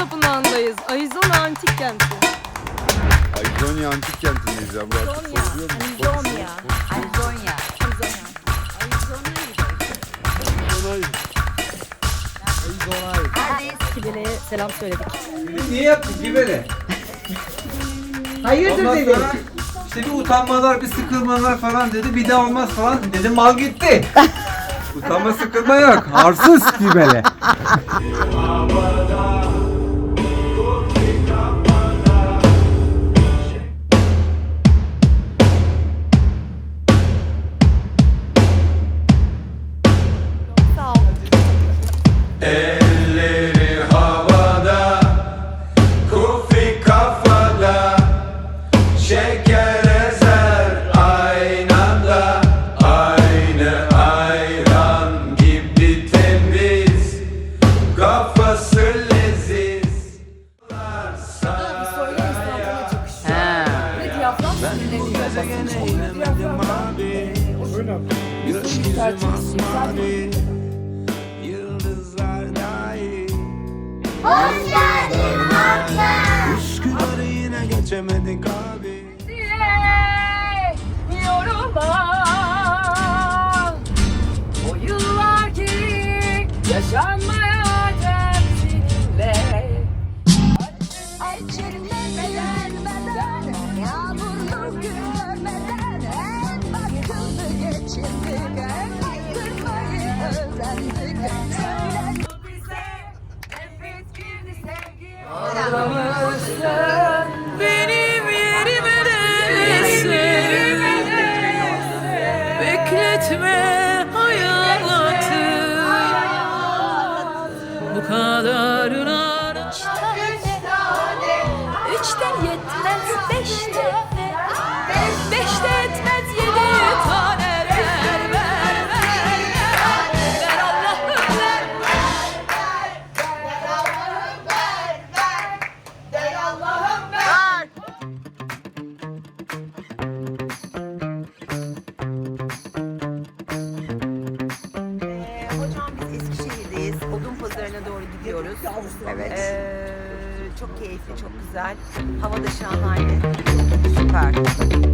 Tapınağı'ndayız. Arizona Antik Kenti. Ayzonya antik kentindeyiz ya. Burası Arizona. soruyor mu? Arizonya. Arizonya. Neredeyiz? Kibele'ye selam söyledik. Niye yaptın ki böyle? Hayırdır Ondan dedi. sonra işte bir utanmalar, bir sıkılmalar falan dedi. Bir daha olmaz falan. Dedim mal gitti. Utanma sıkılma yok. Arsız gibi şeker ezer aynı anda, aynı ayran gibi temiz, kafası leziz. Ha. Ve diyafram sinirleniyor. Basınç oluyor. Diyaframdan Yıldızlar dahi Hoş geldin. Üsküdar'ı yine geçemedik abi yaşanmayacak seninle. Çürümeden beden Yağmurlu görmeden En akıllı geçirdik. Kırmayı öğrendik kadarına yetmez beş tane Beş de etmez yedi Evet. Ee, çok keyifli, çok güzel. Hava da şahane. Süper.